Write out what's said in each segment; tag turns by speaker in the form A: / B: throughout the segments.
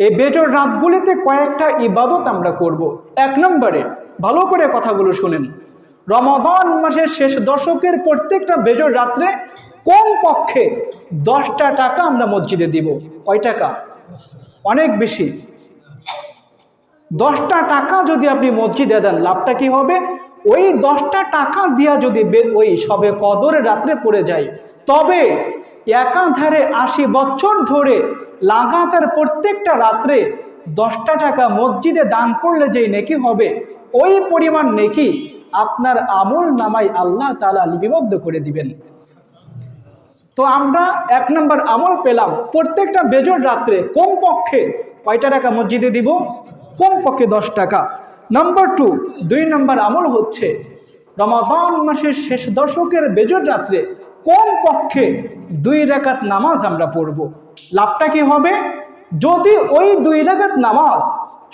A: এই বেজর রাতগুলিতে কয়েকটা ইবাদত আমরা করব। এক নম্বরে, ভালো করে কথাগুলো শুনেন। রমাদান মাসের শেষ দশকের প্রত্যেকটা বেজর রাত্রে কম পক্ষে দশটা টাকা আমরা মসজিদে দিব? কয় টাকা? অনেক বেশি। দশটা টাকা যদি আপনি মসজিদে দেন, লাভটা কি হবে? ওই দশটা টাকা দিয়া যদি ওই সবে কদরের রাত্রে পড়ে যায়, তবে একাধারে আশি বছর ধরে লাগাতার প্রত্যেকটা রাত্রে দশটা টাকা মসজিদে দান করলে যেই নেকি হবে, ওই পরিমাণ নেকি আপনার আমল নামাই আল্লাহ তালা লিপিবদ্ধ করে দিবেন। তো আমরা এক নম্বর আমল পেলাম, প্রত্যেকটা বেজর রাত্রে কম পক্ষে কয়টা টাকা মসজিদে দিব? কম পক্ষে দশ টাকা। নম্বর টু, দুই নম্বর আমল হচ্ছে, রমাদান মাসের শেষ দশকের বেজর রাত্রে কম পক্ষে দুই রাকাত নামাজ আমরা পড়ব? লাভটা কি হবে? যদি ওই দুই রাকাত নামাজ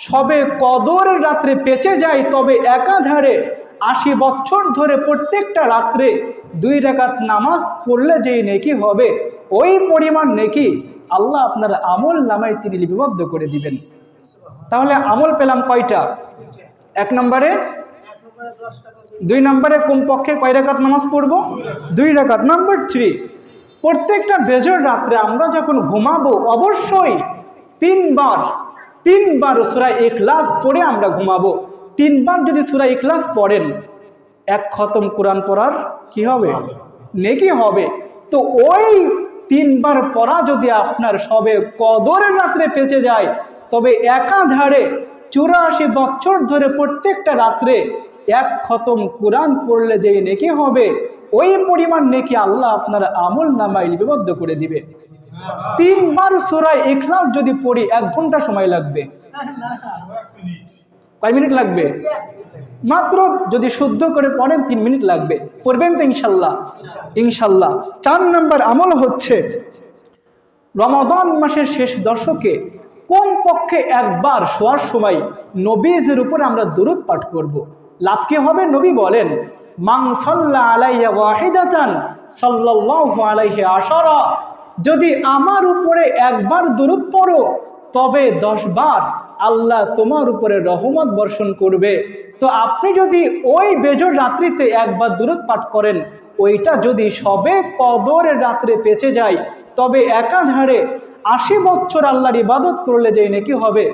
A: সবে কদর রাত্রে পেঁচে যায়, তবে একাধারে আশি বছর ধরে প্রত্যেকটা রাত্রে দুই রেখাত নামাজ পড়লে যেই নেকি হবে, ওই পরিমাণ নেকি আল্লাহ আপনার আমল নামায় তিনি লিপিবদ্ধ করে দিবেন। তাহলে আমল পেলাম কয়টা? এক নম্বরে দুই নম্বরে কমপক্ষে কয় রেখাত নামাজ পড়ব? দুই রেখাত। নাম্বার থ্রি, প্রত্যেকটা বেজর রাত্রে আমরা যখন ঘুমাবো, অবশ্যই তিনবার তিনবার সুরা ইখলাস পড়ে আমরা ঘুমাবো। তিনবার যদি সুরা ইখলাস পড়েন, এক খতম কোরআন পড়ার কি হবে? নেকি হবে। তো ওই তিনবার পড়া যদি আপনার সবে কদরের রাত্রে পেঁচে যায়, তবে একাধারে চুরাশি বছর ধরে প্রত্যেকটা রাত্রে এক খতম কোরআন পড়লে যেই নেকি হবে, ওই পরিমাণ নেকি আল্লাহ আপনার আমল নামায় লিপিবদ্ধ করে দিবে। তিনবার সুরায় ইখলাস যদি পড়ি, এক ঘণ্টা সময় লাগবে। কয় মিনিট লাগবে? মাত্র যদি শুদ্ধ করে পড়েন, তিন মিনিট লাগবে। পড়বেন তো ইনশাল্লাহ। ইনশাল্লাহ। চার নম্বর আমল হচ্ছে রমাদান মাসের শেষ দশকে কম পক্ষে একবার শোয়ার সময় নবীজের উপর আমরা দূরত পাঠ করব। লাভ কি হবে? নবী বলেন আশারা। যদি আমার উপরে একবার দূরত পড়ো, তবে দশ বার আল্লাহ তোমার উপরে রহমত বর্ষণ করবে। তো আপনি যদি ওই বেজর রাত্রিতে একবার দূরত পাঠ করেন, ওইটা যদি সবে কদরের রাত্রে পেঁচে যায়, তবে একাধারে আশি বছর আল্লাহর ইবাদত করলে যে নাকি হবে?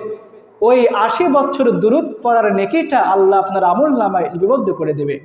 A: ওই আশি বছর দূরত পড়ার নেকিটা আল্লাহ আপনার আমল নামায় লিপিবদ্ধ করে দেবে।